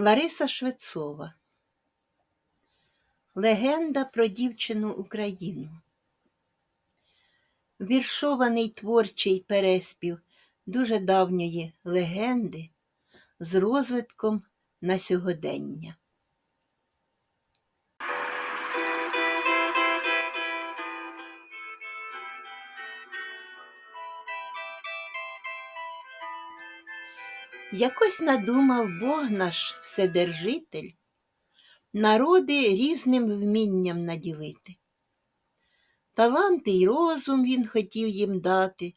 Лариса Швецова Легенда про дівчину Україну. Віршований творчий переспів дуже давньої легенди з розвитком на сьогодення. Якось надумав Бог наш Вседержитель народи різним вмінням наділити. Таланти й розум він хотів їм дати,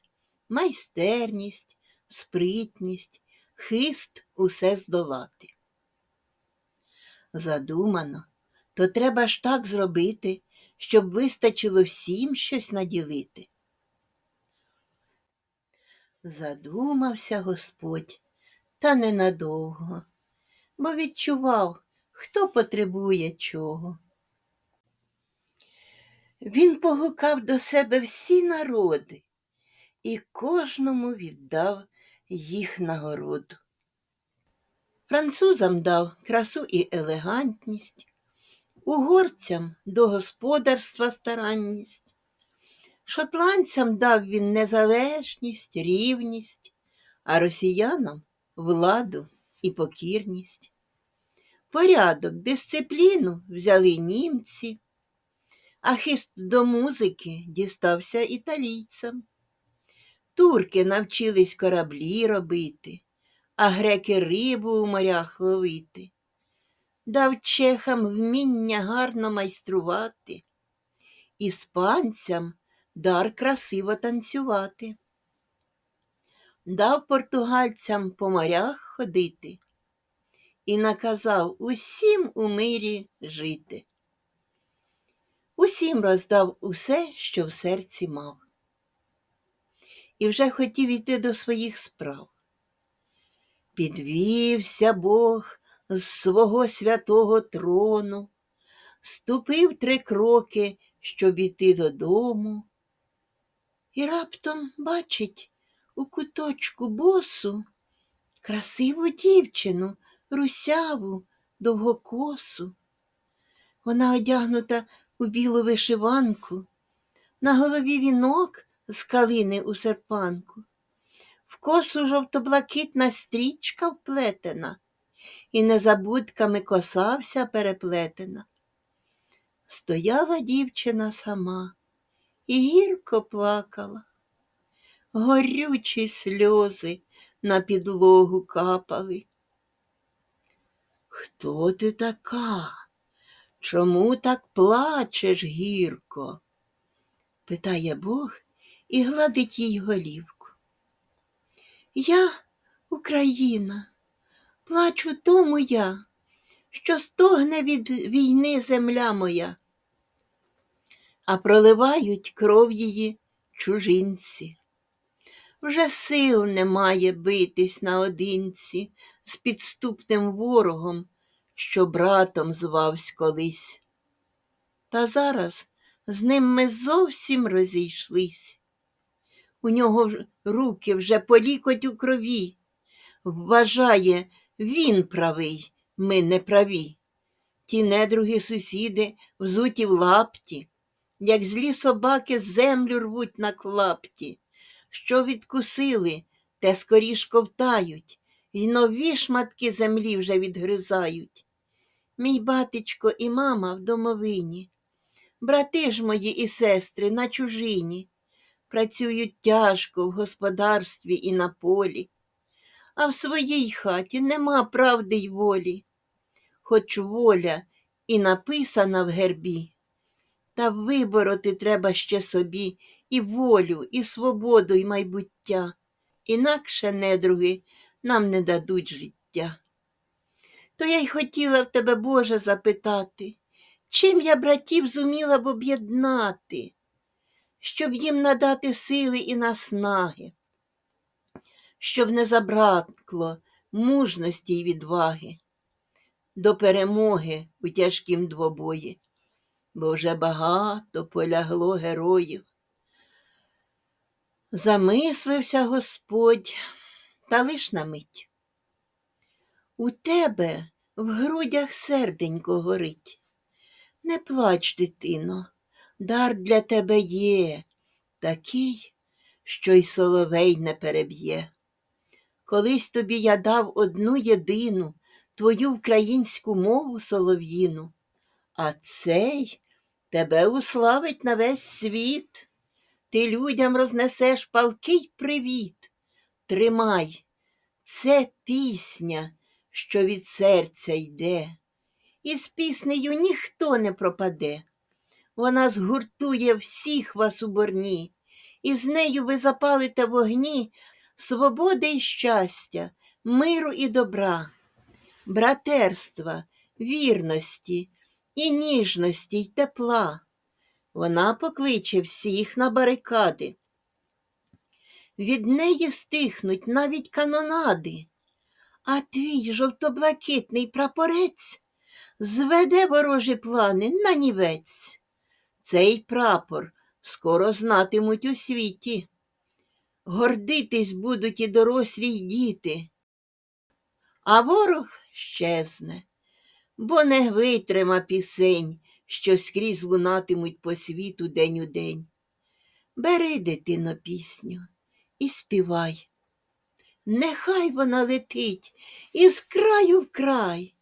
майстерність, спритність, хист усе здолати. Задумано, то треба ж так зробити, щоб вистачило всім щось наділити. Задумався Господь, та ненадовго, бо відчував, хто потребує чого. Він погукав до себе всі народи і кожному віддав їх нагороду. Французам дав красу і елегантність, угорцям до господарства старанність, шотландцям дав він незалежність, рівність, а росіянам владу і покірність. Порядок, дисципліну взяли німці, а хист до музики дістався італійцям. Турки навчились кораблі робити, а греки рибу у морях ловити. Дав чехам вміння гарно майструвати, іспанцям дар красиво танцювати. Дав португальцям по морях ходити і наказав усім у мирі жити. Усім роздав усе, що в серці мав. І вже хотів іти до своїх справ. Підвівся Бог з свого святого трону, ступив три кроки, щоб іти додому, і раптом бачить у куточку босу красиву дівчину, русяву, довгокосу. Вона одягнута у білу вишиванку, на голові вінок з калини у серпанку, в косу жовто-блакитна стрічка вплетена, і незабудками коса вся переплетена. Стояла дівчина сама і гірко плакала. Горючі сльози на підлогу капали. Хто ти така? Чому так плачеш гірко? питає Бог і гладить їй голівку. Я, Україна, плачу тому я, що стогне від війни земля моя, а проливають кров її чужинці. Вже сил немає битись наодинці з підступним ворогом, що братом звавсь колись. Та зараз з ним ми зовсім розійшлись. У нього руки вже полікоть у крові. Вважає, він правий, ми не праві. Ті недруги сусіди взуті в лапті, як злі собаки землю рвуть на клапті. Що відкусили, те скоріш ковтають, І нові шматки землі вже відгризають. Мій батечко і мама в домовині, брати ж мої і сестри на чужині, працюють тяжко в господарстві і на полі, а в своїй хаті нема правди й волі, хоч воля і написана в гербі, та вибороти треба ще собі і волю, і свободу, і майбуття, інакше недруги нам не дадуть життя. То я й хотіла в тебе, Боже, запитати, чим я братів зуміла б об'єднати, щоб їм надати сили і наснаги, щоб не забракло мужності й відваги до перемоги у тяжкім двобої, бо вже багато полягло героїв. Замислився Господь, та лиш на мить. У тебе в грудях серденько горить. Не плач, дитино, дар для тебе є, такий, що й соловей не переб'є. Колись тобі я дав одну єдину твою українську мову солов'їну, а цей тебе уславить на весь світ. Ти людям рознесеш палкий привіт. Тримай, це пісня, що від серця йде, і з піснею ніхто не пропаде. Вона згуртує всіх вас у борні, і з нею ви запалите вогні свободи й щастя, миру і добра, братерства, вірності і ніжності й тепла. Вона покличе всіх на барикади. Від неї стихнуть навіть канонади, а твій жовто-блакитний прапорець зведе ворожі плани на нівець. Цей прапор скоро знатимуть у світі. Гордитись будуть і дорослі й діти, а ворог щезне, бо не витрима пісень, що скрізь лунатимуть по світу день у день. Бери, дитино, пісню і співай. Нехай вона летить із краю в край.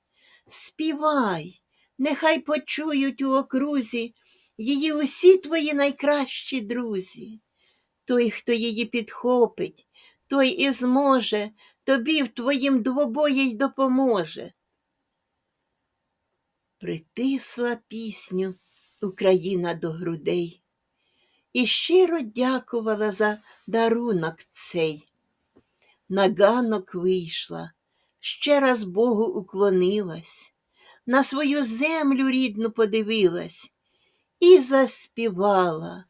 Співай, нехай почують у окрузі її усі твої найкращі друзі. Той, хто її підхопить, той і зможе тобі в твоїм двобої й допоможе. Притисла пісню Україна до грудей і щиро дякувала за дарунок цей. На ганок вийшла, ще раз Богу уклонилась, на свою землю рідну подивилась і заспівала.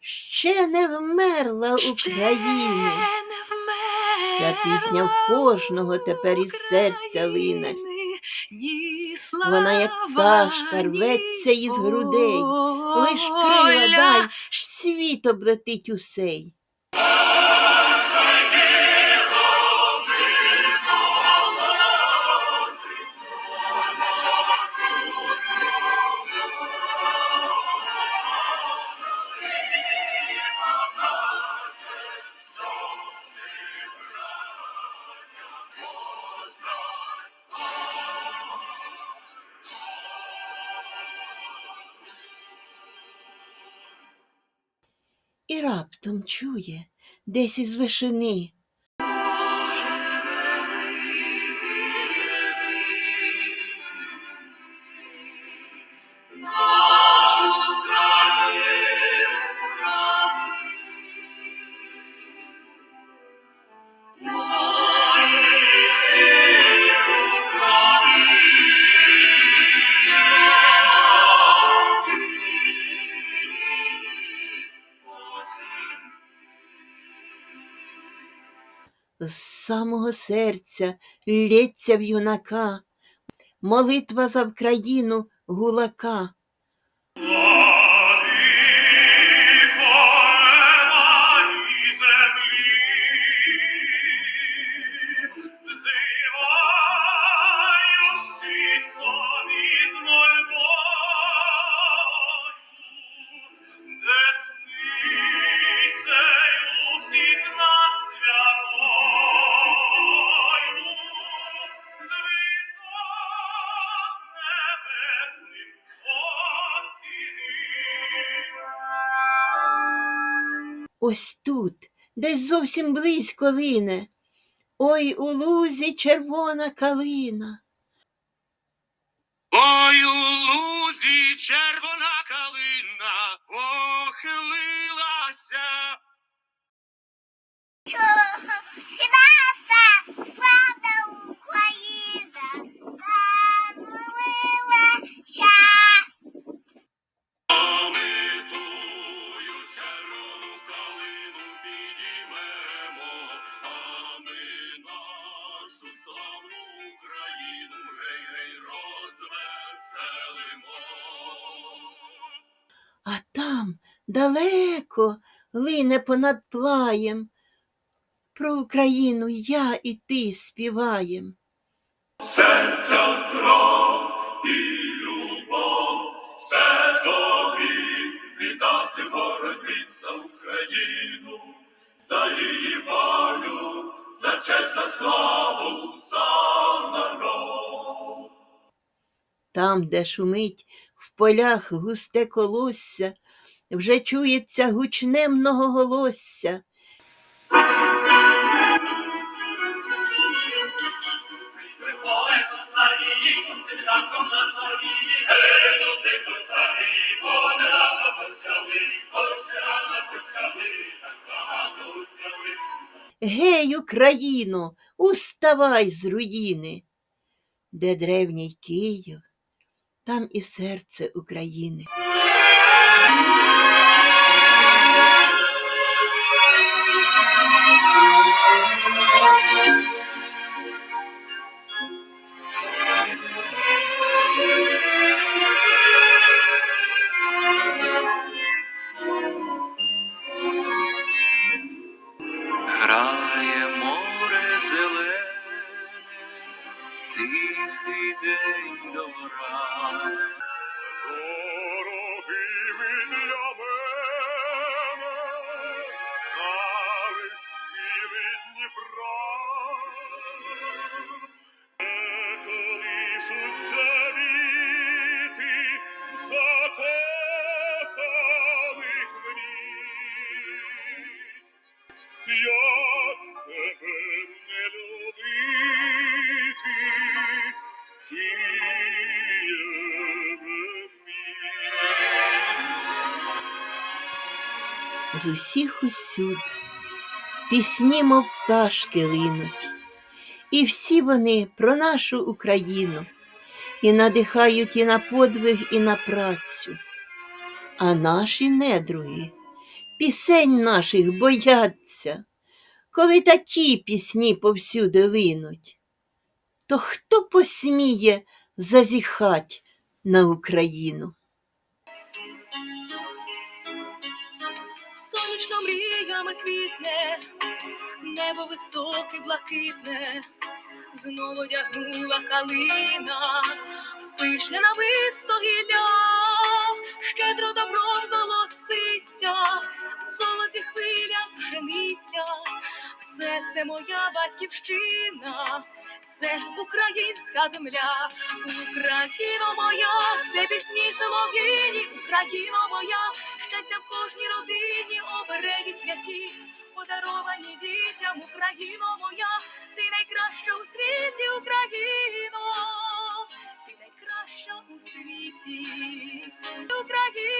Ще не вмерла Україна. Ця пісня в кожного тепер із серця лине. Вона, як пташка, рветься із грудей, лиш крила дай, світ облетить усей. Раптом чує десь із вишини. З самого серця лється в юнака, молитва за Вкраїну гулака. Ось тут, десь зовсім близько лине. Ой у лузі червона калина. Ой, у лузі червона калина похилилася. Наша славна Україна далеко лине понад плаєм. Про Україну я і ти співаєм. Серця кров і любов, все тобі віддати боротьбі за Україну, за її волю, за честь, за славу, за народ. Там, де шумить в полях густе колосся, вже чується гучне многоголосся. Гей, Україно, уставай з руїни, де древній Київ, там і серце України. З усіх усюд пісні, мов пташки линуть, і всі вони про нашу Україну, і надихають і на подвиг, і на працю. А наші недруги пісень наших бояться, коли такі пісні повсюди линуть. То хто посміє зазіхать на Україну? Сонячно мріями квітне, небо високе, блакитне, знову одягнула калина, в пишне нависно гілля, щедро добро голоситься, в золоті хвиля пшениця, все це моя батьківщина, це українська земля, Україна моя, це пісні солов'їні, Україна моя, щастя в кожній родині, обереги святі, подаровані дітям Україно моя, ти найкраща у світі, Україно, ти найкраща у світі, Україно.